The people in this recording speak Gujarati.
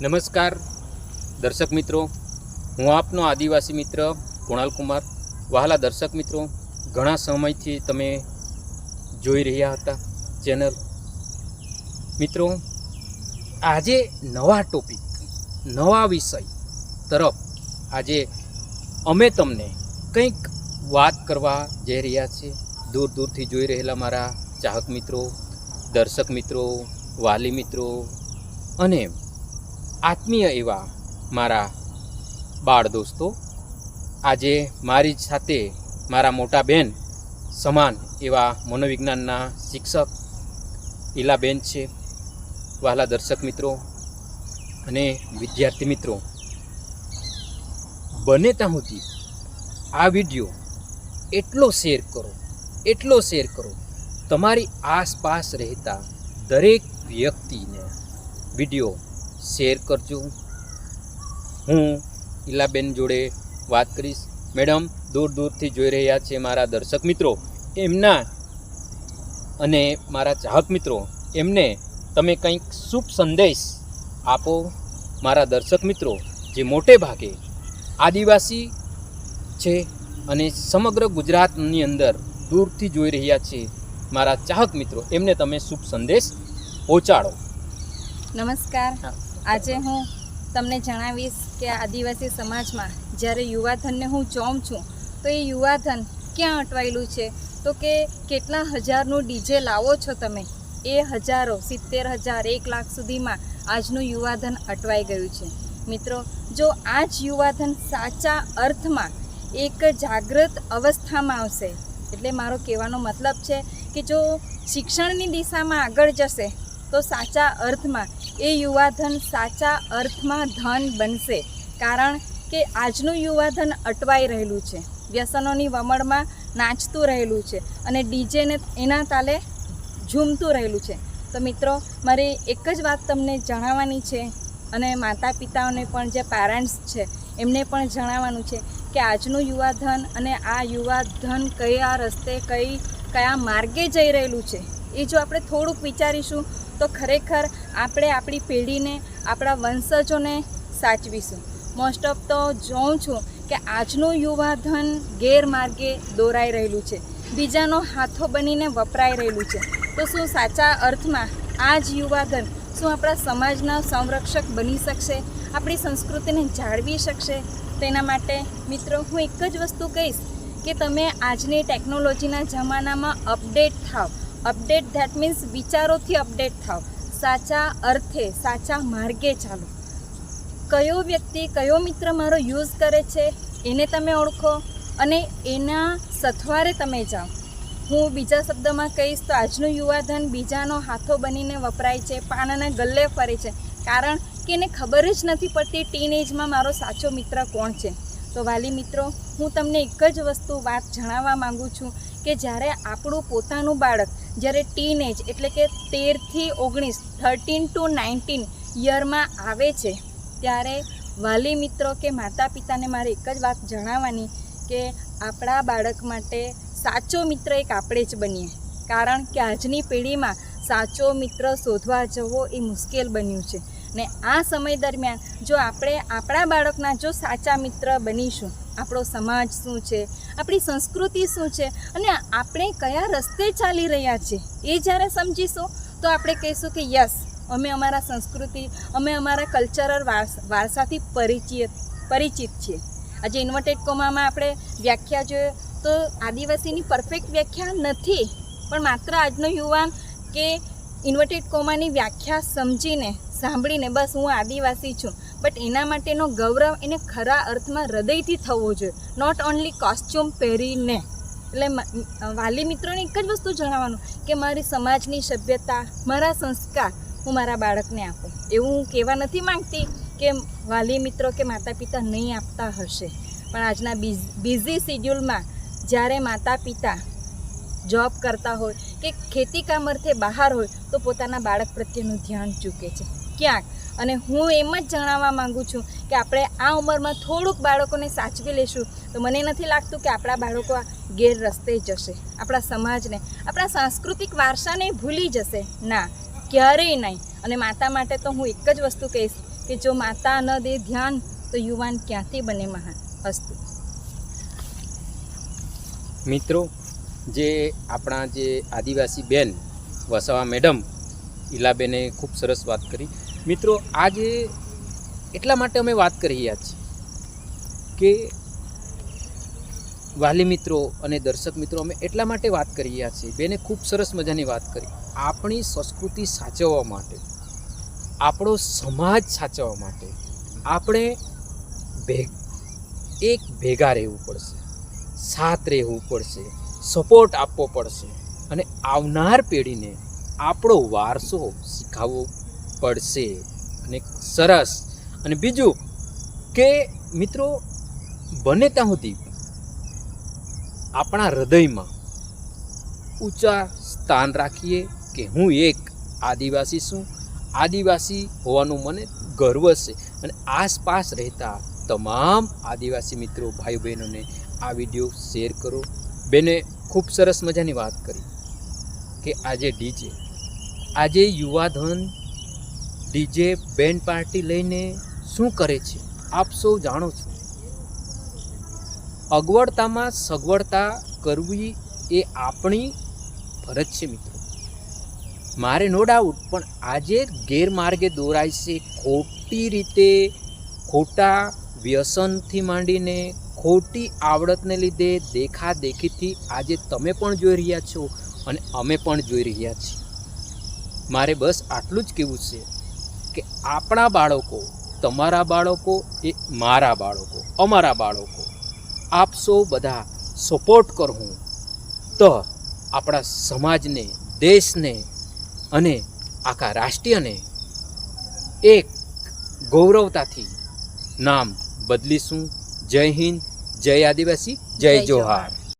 નમસ્કાર, દર્શક મિત્રો. હું આપનો આદિવાસી મિત્ર કુણાલ કુમાર. વહાલા દર્શક મિત્રો, ઘણા સમયથી તમે જોઈ રહ્યા હતા ચેનલ. મિત્રો, આજે નવા ટોપિક, નવા વિષય તરફ આજે અમે તમને કંઈક વાત કરવા જઈ રહ્યા છીએ. દૂર દૂરથી જોઈ રહેલા મારા ચાહક મિત્રો, દર્શક મિત્રો, વાલી મિત્રો અને આત્મીય એવા મારા બાળ દોસ્તો. આજે મારી સાથે મારા મોટા બેન સમાન એવા મનોવિજ્ઞાનના શિક્ષક ઈલાબેન છે, વહાલા દર્શક મિત્રો અને વિદ્યાર્થી મિત્રો. બને ત્યાં સુધી આ વીડિયો એટલો શેર કરો, એટલો શેર કરો. તમારી આસપાસ રહેતા દરેક વ્યક્તિને વીડિયો શેર કરજો. હું ઇલાબેન જોડે વાત કરીશ. મેડમ દૂર દૂરથી જોઈ રહ્યા છે મારા દર્શક મિત્રો. એમના અને મારા ચાહક મિત્રો એમને તમે કંઈક શુભ સંદેશ આપો. મારા દર્શક મિત્રો જે મોટે ભાગે આદિવાસી છે અને સમગ્ર ગુજરાતની અંદર દૂરથી જોઈ રહ્યા છે મારા ચાહક મિત્રો એમને તમે શુભ સંદેશ પહોંચાડો. નમસ્કાર. હા. આજે હું તમને જણાવીશ કે આદિવાસી સમાજમાં જ્યારે યુવાધનને હું જોઉં છું, તો એ યુવાધન ક્યાં અટવાયેલું છે? તો કે કેટલા હજારનું ડીજે લાવો છો તમે? એ હજારો, સિત્તેર હજાર, એક લાખ સુધીમાં આજનું યુવાધન અટવાઈ ગયું છે. મિત્રો, જો આ જ યુવાધન સાચા અર્થમાં એક જાગૃત અવસ્થામાં આવશે, એટલે મારો કહેવાનો મતલબ છે કે જો શિક્ષણની દિશામાં આગળ જશે તો સાચા અર્થમાં, એ યુવાધન સાચા અર્થમાં ધન બનશે. કારણ કે આજનું યુવાધન અટવાઈ રહેલું છે. વ્યસનોની વમળમાં નાચતું રહેલું છે અને ડીજેને એના તાલે ઝૂમતું રહેલું છે. તો મિત્રો, મારે એક જ વાત તમને જણાવવાની છે અને માતા પિતાઓને પણ જે પેરેન્ટ્સ છે, એમને પણ જણાવવાનું છે કે આજનું યુવાધન અને આ યુવાધન કયા રસ્તે કઈ, કયા માર્ગે જઈ રહેલું છે. એ જો આપણે થોડુંક વિચારીશું તો ખરેખર આપણે આપણી પેઢીને, આપણા વંશજોને સાચવીશું. મોસ્ટ ઓફ તો જોઉં છું કે આજનું યુવાધન ગેરમાર્ગે દોરાઈ રહેલું છે. બીજાનો હાથો બનીને વપરાઈ રહેલું છે. તો શું સાચા અર્થમાં આ જ યુવાધન શું આપણા સમાજના સંરક્ષક બની શકશે? આપણી સંસ્કૃતિને જાળવી શકશે? તેના માટે મિત્રો, હું એક જ વસ્તુ કહીશ કે તમે આજની ટેકનોલોજીના જમાનામાં અપડેટ થાવ. અપડેટ ધેટ મીન્સ વિચારોથી અપડેટ થાવ. સાચા અર્થે, સાચા માર્ગે ચાલો. કયો વ્યક્તિ, કયો મિત્ર મારો યુઝ કરે છે, એને તમે ઓળખો અને એના સથવારે તમે જાઓ. હું બીજા શબ્દમાં કહીશ તો આજનું યુવાધન બીજાનો હાથો બનીને વપરાય છે, પાનાના ગલ્લે ફરે છે. કારણ કે એને ખબર જ નથી પડતી ટીનેજમાં મારો સાચો મિત્ર કોણ છે. તો વાલી મિત્રો, હું તમને એક જ વસ્તુ વાત જણાવવા માગું છું કે જ્યારે આપણું પોતાનું બાળક જ્યારે ટીનેજ એટલે કે તેરથી ઓગણીસ થર્ટીન ટુ નાઇન્ટીન યરમાં આવે છે, ત્યારે વાલી મિત્રો કે માતા પિતાને મારે એક જ વાત જણાવવાની કે આપણા બાળક માટે સાચો મિત્ર એક આપણે જ બનીએ. કારણ કે આજની પેઢીમાં સાચો મિત્ર શોધવા જવો એ મુશ્કેલ બન્યું છે. ને આ સમય દરમિયાન જો આપણે આપણા બાળકના જો સાચા મિત્ર બનીશું, આપણો સમાજ શું છે, આપણી સંસ્કૃતિ શું છે અને આપણે કયા રસ્તે ચાલી રહ્યા છીએ એ જ્યારે સમજીશું, તો આપણે કહીશું કે યસ, અમે અમારા સંસ્કૃતિ, અમે અમારા કલ્ચરલ વારસાથી પરિચિત પરિચિત છીએ. આજે ઇન્વર્ટેડ કોમામાં આપણે વ્યાખ્યા જોઈએ, તો આદિવાસીની પરફેક્ટ વ્યાખ્યા નથી, પણ માત્ર આજનો યુવાન કે ઇન્વર્ટેડ કોમાની વ્યાખ્યા સમજીને, સાંભળીને બસ હું આદિવાસી છું. બટ એના માટેનો ગૌરવ એને ખરા અર્થમાં હૃદયથી થવો જોઈએ. નોટ ઓનલી કોસ્ચ્યુમ પહેરીને. એટલે વાલી મિત્રોને એક જ વસ્તુ જણાવવાનું કે મારી સમાજની સભ્યતા, મારા સંસ્કાર હું મારા બાળકને આપું. એવું હું કહેવા નથી માંગતી કે વાલી મિત્રો કે માતા પિતા નહીં આપતા હશે. પણ આજના બિઝી શિડ્યુલમાં જ્યારે માતા પિતા જોબ કરતા હોય કે ખેતી કામ અર્થે બહાર હોય તો પોતાના બાળક પ્રત્યેનું ધ્યાન ચૂકે છે. ક્યાંક? અને હું એમ જ જણાવવા માંગુ છું કે આપણે આ ઉંમરમાં થોડુંક બાળકોને સાચવી લેશું તો મને નથી લાગતું કે આપણા બાળકો ગેર રસ્તે જશે. આપણા સમાજને, આપણા સાંસ્કૃતિક વારસાને ભૂલી જશે. ના, ક્યારેય નહીં. અને માતા માટે તો હું એક જ વસ્તુ કહીશ કે જો માતા ન દે ધ્યાન, તો યુવાન ક્યાંથી બને મહાન અસ્તુ મિત્રો જે આપણા જે આદિવાસી બેન વસાવા મેડમ ઈલાબેને ખૂબ સરસ વાત કરી. મિત્રો, આજે એટલા માટે અમે વાત કરી રહ્યા છીએ કે વાલી મિત્રો અને દર્શક મિત્રો, અમે એટલા માટે વાત કરી રહ્યા છીએ, બેને ખૂબ સરસ મજાની વાત કરી. આપણી સંસ્કૃતિ સાચવવા માટે, આપણો સમાજ સાચવવા માટે આપણે ભેગ એક ભેગા રહેવું પડશે, સાથ રહેવું પડશે. સપોર્ટ આપવો પડશે અને આવનાર પેઢીને આપણો વારસો શીખાવવો પડશે. અને સરસ. અને બીજું કે મિત્રો, બને ત્યાં સુધી આપણા હૃદયમાં ઊંચા સ્થાન રાખીએ કે હું એક આદિવાસી છું. આદિવાસી હોવાનું મને ગર્વ છે. અને આસપાસ રહેતા તમામ આદિવાસી મિત્રો ભાઈ બહેનોને આ વીડિયો શેર કરો. બેને ખૂબ સરસ મજાની વાત કરી કે આજે ડીજે. આજે યુવાધન ડીજે બેન્ડ પાર્ટી લઈને શું કરે છે? આપ સૌ જાણો છો. અગવડતામાં સગવડતા કરવી એ આપણી ફરજ છે મિત્રો. મારે નો ડાઉટ, પણ આજે ગેરમાર્ગે દોરાય છે ખોટી રીતે ખોટા વ્યસનથી માંડીને ખોટી આવડતને લીધે દેખા દેખીથી આજે તમે પણ જોઈ રહ્યા છો અને અમે પણ જોઈ રહ્યા છીએ. મારે બસ આટલું જ કહેવું છે કે આપણા બાળકો, તમારા બાળકો એ મારા બાળકો, અમારા બાળકો. આપ સૌ બધા સપોર્ટ કરવું તો આપણા સમાજને, દેશને અને આખા રાષ્ટ્રીયને એક ગૌરવતાથી નામ બદલીશું. જય હિન્દ. જય આદિવાસી જય જોહાર.